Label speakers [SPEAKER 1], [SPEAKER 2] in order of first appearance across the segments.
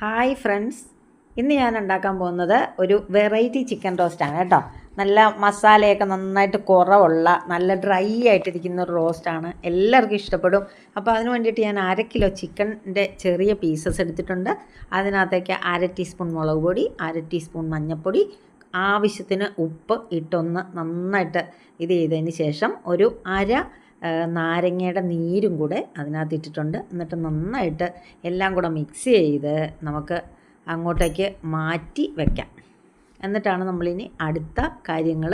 [SPEAKER 1] Hi friends. ഇന്ന് ഞാൻ ഉണ്ടാക്കാൻ പോകുന്നത് ഒരു വെറൈറ്റി ചിക്കൻ റോസ്റ്റാണ് കേട്ടോ. നല്ല മസാലയൊക്കെ നന്നായിട്ട് കുറവുള്ള നല്ല ഡ്രൈ ആയിട്ടിരിക്കുന്ന ഒരു റോസ്റ്റാണ് എല്ലാവർക്കും ഇഷ്ടപ്പെടും. അപ്പോൾ അതിന് വേണ്ടിയിട്ട് ഞാൻ അര കിലോ ചിക്കന്റെ ചെറിയ പീസസ് എടുത്തിട്ടുണ്ട്. അതിനകത്തേക്ക് അര ടീസ്പൂൺ മുളക് പൊടി അര ടീസ്പൂൺ മഞ്ഞൾപ്പൊടി ആവശ്യത്തിന് ഉപ്പ് ഇട്ടൊന്ന് നന്നായിട്ട് ഇത് ചെയ്തതിന് ശേഷം ഒരു അര നാരങ്ങയുടെ നീരും കൂടെ അതിനകത്ത് ഇട്ടിട്ടുണ്ട്. എന്നിട്ട് നന്നായിട്ട് എല്ലാം കൂടെ മിക്സ് ചെയ്ത് നമുക്ക് അങ്ങോട്ടേക്ക് മാറ്റി വെക്കാം. എന്നിട്ടാണ് നമ്മളിനി അടുത്ത കാര്യങ്ങൾ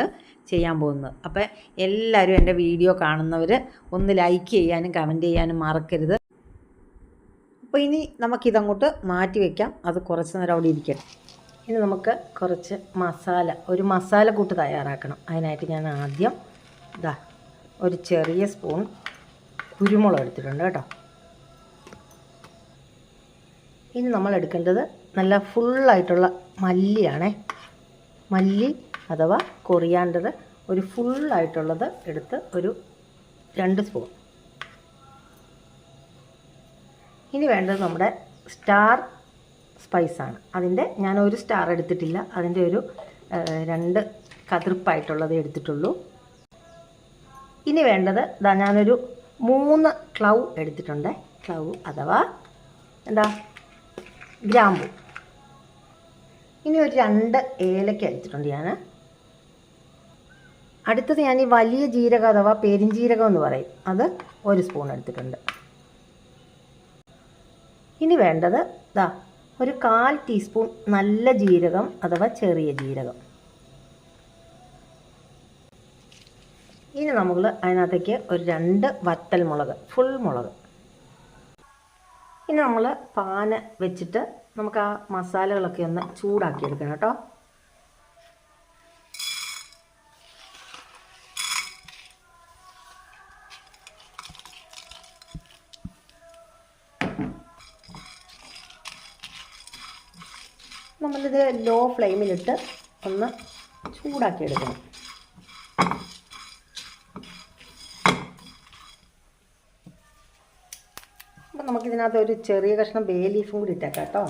[SPEAKER 1] ചെയ്യാൻ പോകുന്നത്. അപ്പോൾ എല്ലാവരും എന്റെ വീഡിയോ കാണുന്നവർ ഒന്ന് ലൈക്ക് ചെയ്യാനും കമന്റ് ചെയ്യാനും മറക്കരുത്. അപ്പോൾ ഇനി നമുക്കിതങ്ങോട്ട് മാറ്റി വെക്കാം. അത് കുറച്ച് നേരം അവിടെ ഇരിക്കട്ടെ. ഇനി നമുക്ക് കുറച്ച് മസാല ഒരു മസാല കൂട്ട് തയ്യാറാക്കണം. അതിനായിട്ട് ഞാൻ ആദ്യം ഇതാ ഒരു ചെറിയ സ്പൂൺ കുരുമുളക് എടുത്തിട്ടുണ്ട് കേട്ടോ. ഇനി നമ്മൾ എടുക്കേണ്ടത് നല്ല ഫുള്ളായിട്ടുള്ള മല്ലിയാണേ. മല്ലി അഥവാ കൊറിയാണ്ടർ ഒരു ഫുള്ളായിട്ടുള്ളത് എടുത്ത് ഒരു രണ്ട് സ്പൂൺ. ഇനി വേണ്ടത് നമ്മുടെ സ്റ്റാർ സ്പൈസാണ് അതിന്റെ ഞാൻ ഒരു സ്റ്റാർ എടുത്തിട്ടില്ല. അതിന്റെ ഒരു രണ്ട് കതിർപ്പായിട്ടുള്ളത് എടുത്തിട്ടുള്ളൂ. ഇനി വേണ്ടത് ഇതാ ഞാനൊരു മൂന്ന് ക്ലൗ എടുത്തിട്ടുണ്ട്. ക്ലൗ അഥവാ എന്താ? ഗ്രാമ്പു. ഇനി ഒരു രണ്ട് ഏലക്ക എടുത്തിട്ടുണ്ട് ഞാൻ അടുത്തത് ഞാൻ ഈ വലിയ ജീരകം അഥവാ പെരിഞ്ജീരകം എന്ന് പറയും. അത് ഒരു സ്പൂൺ എടുത്തിട്ടുണ്ട്. ഇനി വേണ്ടത് ഇതാ ഒരു കാൽ ടീസ്പൂൺ നല്ല ജീരകം അഥവാ ചെറിയ ജീരകം. ഇനി നമ്മൾ അതിനകത്തേക്ക് ഒരു രണ്ട് വറ്റൽ മുളക് ഫുൾ മുളക്. ഇനി നമ്മൾ പാന വെച്ചിട്ട് നമുക്ക് ആ മസാലകളൊക്കെ ഒന്ന് ചൂടാക്കിയെടുക്കണം കേട്ടോ. നമ്മളിത് ലോ ഫ്ലെയിമിലിട്ട് ഒന്ന് ചൂടാക്കി എടുക്കണം അപ്പം നമുക്കിതിനകത്ത് ഒരു ചെറിയ കഷ്ണം ബേ ലീഫും കൂടി ഇട്ടേക്കാം കേട്ടോ.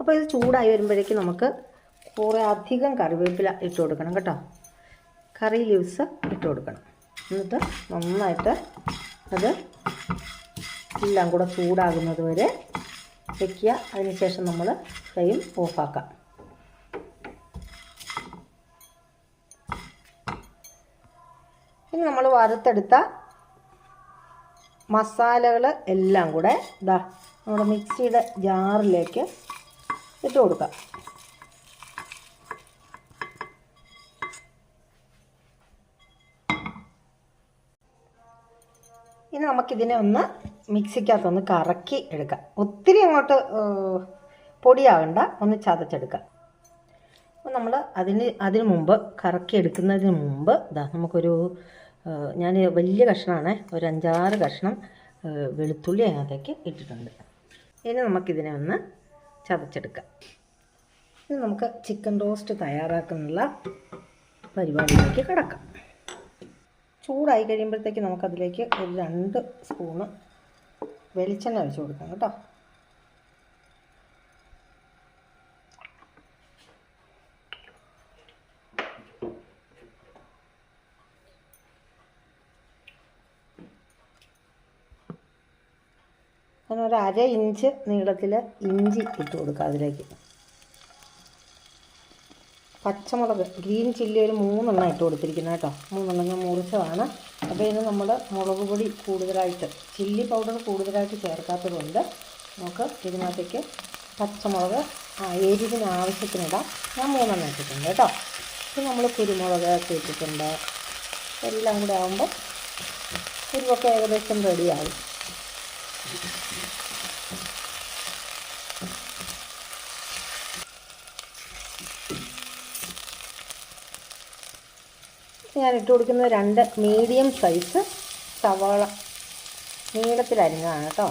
[SPEAKER 1] അപ്പോൾ ഇത് ചൂടായി വരുമ്പോഴേക്ക് നമുക്ക് കുറേ അധികം കറിവേപ്പില ഇട്ട് കൊടുക്കണം കേട്ടോ. കറി ലീവ്സ് ഇട്ട് കൊടുക്കണം. എന്നിട്ട് നന്നായിട്ട് അത് എല്ലാം കൂടെ ചൂടാകുന്നത് വരെ വയ്ക്കുക അതിനുശേഷം നമ്മൾ ഫ്ലെയിം ഓഫാക്കാം ഇനി നമ്മൾ വറുത്തെടുത്ത മസാലകൾ എല്ലാം കൂടെ ഇതാ നമ്മുടെ മിക്സിയുടെ ജാറിലേക്ക് ഇട്ട് കൊടുക്കാം. ഇനി നമുക്കിതിനെ ഒന്ന് മിക്സിക്കകത്തൊന്ന് കറക്കി എടുക്കാം. ഒത്തിരി അങ്ങോട്ട് പൊടിയാകണ്ട ഒന്ന് ചതച്ചെടുക്കാം. അപ്പോൾ നമ്മൾ അതിന് അതിന് മുമ്പ് കറക്കി എടുക്കുന്നതിന് മുമ്പ് ഇതാ നമുക്കൊരു ഞാൻ വലിയ കഷ്ണമാണ് ഒരു അഞ്ചാറ് കഷ്ണം വെളുത്തുള്ളി അതിനകത്തേക്ക് ഇട്ടിട്ടുണ്ട്. ഇനി നമുക്കിതിനെ ഒന്ന് ചതച്ചെടുക്കാം. ഇനി നമുക്ക് ചിക്കൻ റോസ്റ്റ് തയ്യാറാക്കാനുള്ള പരിപാടിയിലേക്ക് കിടക്കാം. ചൂടായി കഴിയുമ്പോഴത്തേക്ക് നമുക്കതിലേക്ക് ഒരു രണ്ട് സ്പൂണ് വെളിച്ചെണ്ണ ഒഴിച്ച് കൊടുക്കാം കേട്ടോ. അങ്ങനെ ഒരു അര ഇഞ്ച് നീളത്തിൽ ഇഞ്ചി ഇട്ട് കൊടുക്കുക അതിലേക്ക്. പച്ചമുളക് ഗ്രീൻ ചില്ലി ഒരു മൂന്നെണ്ണം ഇട്ട് കൊടുത്തിരിക്കുന്നത് കേട്ടോ. മൂന്നെണ്ണം ഞാൻ മുറിച്ചതാണ്. അപ്പോൾ ഇതിന് നമ്മൾ മുളക് പൊടി കൂടുതലായിട്ട് ചില്ലി പൗഡർ കൂടുതലായിട്ട് ചേർക്കാത്തത് കൊണ്ട് നമുക്ക് ഇതിനകത്തേക്ക് പച്ചമുളക് എരിവിന് ആവശ്യത്തിനിടാം ഞാൻ മൂന്നെണ്ണം ഇട്ടിട്ടുണ്ട് കേട്ടോ. ഇപ്പം നമ്മൾ കുരുമുളക് ഇട്ടിട്ടുണ്ട്. എല്ലാം കൂടെ ആകുമ്പോൾ എരിവൊക്കെ ഏകദേശം റെഡിയാവും ഞാൻ ഇട്ട് കൊടുക്കുന്നത് രണ്ട് മീഡിയം സൈസ് സവാള. നീളത്തിൽ അരിഞ്ഞതാണ് കേട്ടോ.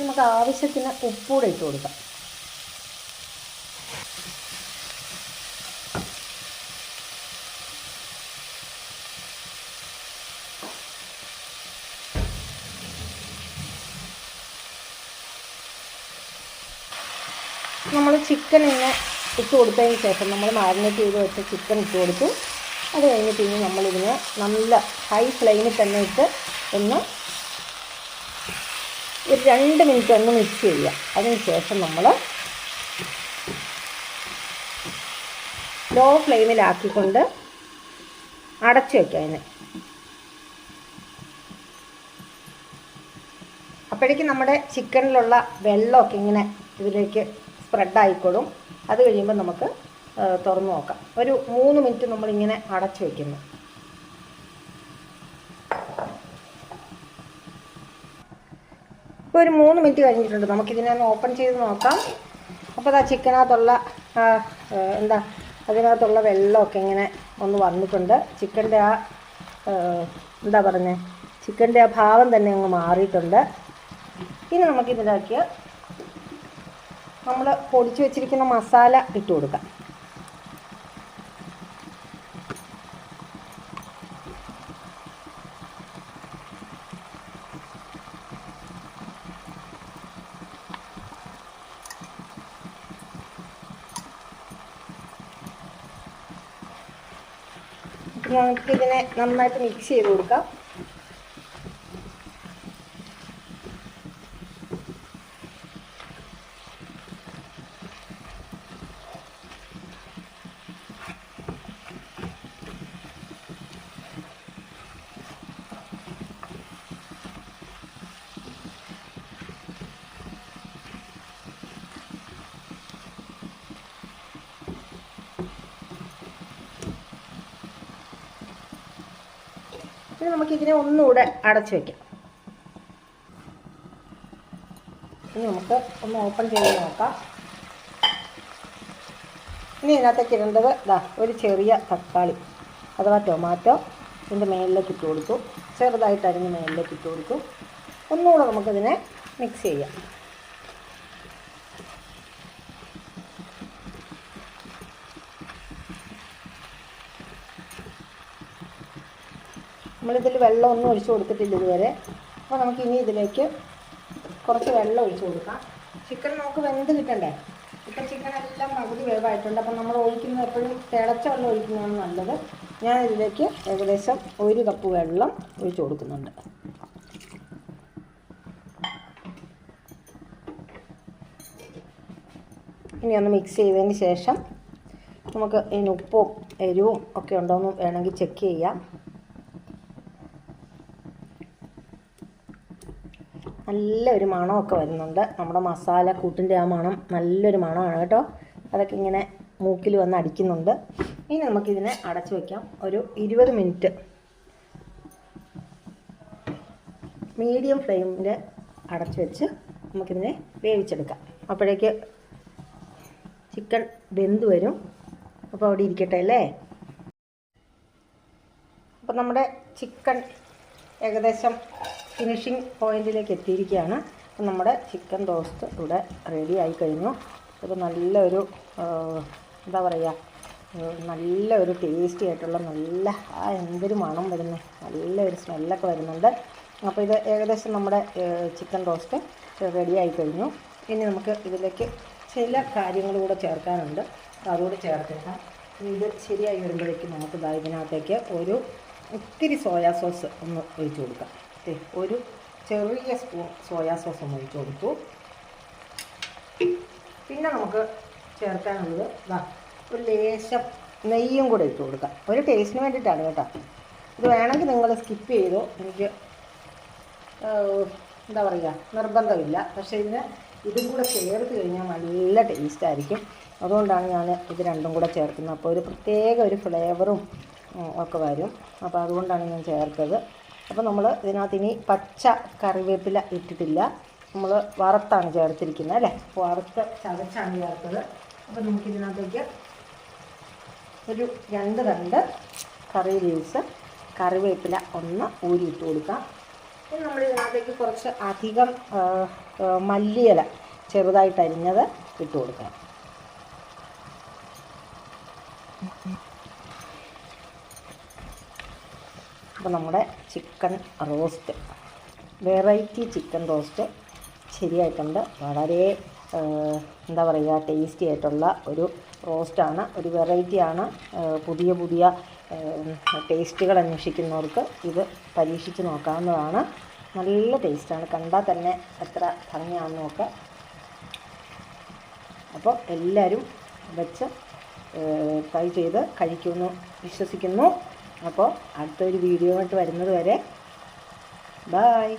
[SPEAKER 1] നമുക്ക് ആവശ്യത്തിന് ഉപ്പൂടെ ഇട്ട് കൊടുക്കാം. ചിക്കൻ ഇങ്ങനെ ഇട്ട് കൊടുത്തതിന് ശേഷം നമ്മൾ മാരിനേറ്റ് ചെയ്ത് വെച്ച ചിക്കൻ ഇട്ട് കൊടുത്തു. അത് കഴിഞ്ഞിട്ട് ഇനി നമ്മളിതിനെ നല്ല ഹൈ ഫ്ലെയിമിൽ തന്നെ ഇട്ട് ഒന്ന് ഒരു രണ്ട് മിനിറ്റ് ഒന്ന് മിക്സ് ചെയ്യുക. അതിന് ശേഷം നമ്മൾ ലോ ഫ്ലെയിമിലാക്കിക്കൊണ്ട് അടച്ചു വയ്ക്കുക അതിനെ. അപ്പോഴേക്കും നമ്മുടെ ചിക്കനിലുള്ള വെള്ളമൊക്കെ ഇങ്ങനെ ഇതിലേക്ക് സ്പ്രെഡ് ആയിക്കോളും അത് കഴിയുമ്പോൾ നമുക്ക് തുറന്നു നോക്കാം. ഒരു മൂന്ന് മിനിറ്റ് നമ്മളിങ്ങനെ അടച്ചു വയ്ക്കുന്നു ഇപ്പോൾ ഒരു മൂന്ന് മിനിറ്റ് കഴിഞ്ഞിട്ടുണ്ട്. നമുക്കിതിനെ ഒന്ന് ഓപ്പൺ ചെയ്ത് നോക്കാം. അപ്പോൾ ചിക്കനകത്തുള്ള ആ, ആ, എന്താ അതിനകത്തുള്ള വെള്ളമൊക്കെ ഇങ്ങനെ ഒന്ന് വന്നിട്ടുണ്ട്. ചിക്കന്റെ ആ എന്താ പറഞ്ഞത് ചിക്കന്റെ ആ ഭാവം തന്നെ അങ്ങ് മാറിയിട്ടുണ്ട്. ഇനി നമുക്കിതിലേക്ക് നമ്മൾ പൊടിച്ച് വെച്ചിരിക്കുന്ന മസാല ഇട്ട് കൊടുക്കാം. നമുക്കിതിനെ നന്നായിട്ട് മിക്സ് ചെയ്ത് കൊടുക്കാം. ഇനി നമുക്കിതിനെ ഒന്നുകൂടെ അടച്ചു വെക്കാം. ഇനി നമുക്ക് ഒന്ന് ഓപ്പൺ ചെയ്ത് നോക്കാം. ഇനി ഇതിനകത്തേക്ക് ഇടേണ്ടത് ഇതാ ഒരു ചെറിയ തക്കാളി അഥവാ ടൊമാറ്റോ ഇതിന്റെ മേലിലേക്ക് ഇട്ട് കൊടുത്തു. ചെറുതായിട്ട് അതിന്റെ മേലിലേക്ക് ഇട്ട് കൊടുത്തു. ഒന്നുകൂടെ നമുക്കിതിനെ മിക്സ് ചെയ്യാം. നമ്മളിതിൽ വെള്ളമൊന്നും ഒഴിച്ചു കൊടുത്തിട്ടില്ല ഇതുവരെ. അപ്പോൾ നമുക്ക് ഇനി ഇതിലേക്ക് കുറച്ച് വെള്ളം ഒഴിച്ചു കൊടുക്കാം. ചിക്കൻ നമുക്ക് വെന്ത് കിട്ടണ്ടേ? ഇപ്പം ചിക്കൻ എല്ലാം പകുതി വേവായിട്ടുണ്ട്. അപ്പം നമ്മൾ ഒഴിക്കുന്നത് എപ്പോഴും തിളച്ച വെള്ളം ഒഴിക്കുന്നതാണ് നല്ലത്. ഞാൻ ഇതിലേക്ക് ഏകദേശം ഒരു കപ്പ് വെള്ളം ഒഴിച്ചു കൊടുക്കുന്നുണ്ട്. ഇനി ഒന്ന് മിക്സ് ചെയ്തതിന് ശേഷം നമുക്ക് ഇതിന് ഉപ്പും എരിവും ഒക്കെ ഉണ്ടോ എന്ന് വേണമെങ്കിൽ ചെക്ക് ചെയ്യാം. നല്ലൊരു മണമൊക്കെ വരുന്നുണ്ട്. നമ്മുടെ മസാല കൂട്ടിന്റെ ആ മണം നല്ലൊരു മണമാണ് കേട്ടോ. അതൊക്കെ ഇങ്ങനെ മൂക്കിൽ വന്ന് അടിക്കുന്നുണ്ട്. ഇനി നമുക്കിതിനെ അടച്ചു വയ്ക്കാം ഒരു ഇരുപത് മിനിറ്റ്. മീഡിയം ഫ്ലെയിമിൽ അടച്ചു വെച്ച് നമുക്കിതിനെ വേവിച്ചെടുക്കാം. അപ്പോഴേക്ക് ചിക്കൻ വെന്ത് വരും. അപ്പോൾ അവിടെ ഇരിക്കട്ടെ അല്ലേ? അപ്പോൾ നമ്മുടെ ചിക്കൻ ഏകദേശം ഫിനിഷിംഗ് പോയിന്റിലേക്ക് എത്തിയിരിക്കുകയാണ്. അപ്പം നമ്മുടെ ചിക്കൻ റോസ്റ്റ് ഇവിടെ റെഡി ആയി കഴിഞ്ഞു. ഇത് നല്ലൊരു എന്താ പറയുക നല്ലൊരു ടേസ്റ്റി ആയിട്ടുള്ള നല്ല ആ എന്തൊരു മണം വരുന്നു. നല്ലൊരു സ്മെല്ലൊക്കെ വരുന്നുണ്ട്. അപ്പോൾ ഇത് ഏകദേശം നമ്മുടെ ചിക്കൻ റോസ്റ്റ് റെഡി ആയി കഴിഞ്ഞു. ഇനി നമുക്ക് ഇതിലേക്ക് ചില കാര്യങ്ങൾ കൂടെ ചേർക്കാനുണ്ട്. അതുകൂടെ ചേർത്തേക്കാം ഇത് ശരിയായി വരുമ്പോഴേക്കും നമുക്ക് ഇതിനകത്തേക്ക് ഒരു ഒത്തിരി സോയാ സോസ് ഒന്ന് ഒഴിച്ചു കൊടുക്കാം. ഒരു ചെറിയ സ്പൂൺ സോയാ സോസ് ഒഴിച്ചു കൊടുത്തു. പിന്നെ നമുക്ക് ചേർക്കാനുള്ളത് ഇതാ ഒരു ലേശം നെയ്യും കൂടെ ഇട്ട് കൊടുക്കാം. ഒരു ടേസ്റ്റിന് വേണ്ടിയിട്ടാണ് കേട്ടോ. ഇത് വേണമെങ്കിൽ നിങ്ങൾ സ്കിപ്പ് ചെയ്തോ. എനിക്ക് എന്താ പറയുക നിർബന്ധമില്ല. പക്ഷേ ഇതിന് ഇതും കൂടെ ചേർത്ത് കഴിഞ്ഞാൽ നല്ല ടേസ്റ്റ് ആയിരിക്കും. അതുകൊണ്ടാണ് ഞാൻ ഇത് രണ്ടും കൂടെ ചേർക്കുന്നത്. അപ്പോൾ ഒരു പ്രത്യേക ഒരു ഫ്ലേവറും ഒക്കെ വരും. അപ്പോൾ അതുകൊണ്ടാണ് ഞാൻ ചേർത്തത്. അപ്പോൾ നമ്മൾ ഇതിനകത്ത് ഇനി പച്ച കറിവേപ്പില ഇട്ടിട്ടില്ല. നമ്മൾ വറുത്താണ് ചേർത്തിരിക്കുന്നത് അല്ലേ? വറുത്ത് ചതച്ചാണ് ചേർത്തത്. അപ്പോൾ നമുക്കിതിനകത്തേക്ക് ഒരു രണ്ട് രണ്ട് കറി ലീവ്സ് കറിവേപ്പില ഒന്ന് ഊരിയിട്ട് കൊടുക്കാം. ഇനി നമ്മൾ ഇതിനകത്തേക്ക് കുറച്ച് അധികം മല്ലിയില ചെറുതായിട്ട് അരിഞ്ഞത് ഇട്ട് കൊടുക്കണം. അപ്പോൾ നമ്മുടെ chicken roast. Variety chicken roast ശരിയായിട്ടുണ്ട്. വളരെ എന്താ പറയുക ടേസ്റ്റി ആയിട്ടുള്ള ഒരു റോസ്റ്റാണ്. ഒരു വെറൈറ്റിയാണ്. പുതിയ പുതിയ ടേസ്റ്റുകൾ അന്വേഷിക്കുന്നവർക്ക് ഇത് പരീക്ഷിച്ച് നോക്കാവുന്നതാണ്. നല്ല ടേസ്റ്റാണ്. കണ്ടാൽ തന്നെ എത്ര ഭംഗിയാണെന്ന് നോക്കുക അപ്പോൾ എല്ലാവരും വെച്ച് ട്രൈ ചെയ്ത് കഴിക്കുമെന്ന് വിശ്വസിക്കുന്നു. അപ്പോൾ അടുത്തൊരു വീഡിയോ ആയിട്ട് വരുന്നത് വരെ ബായ്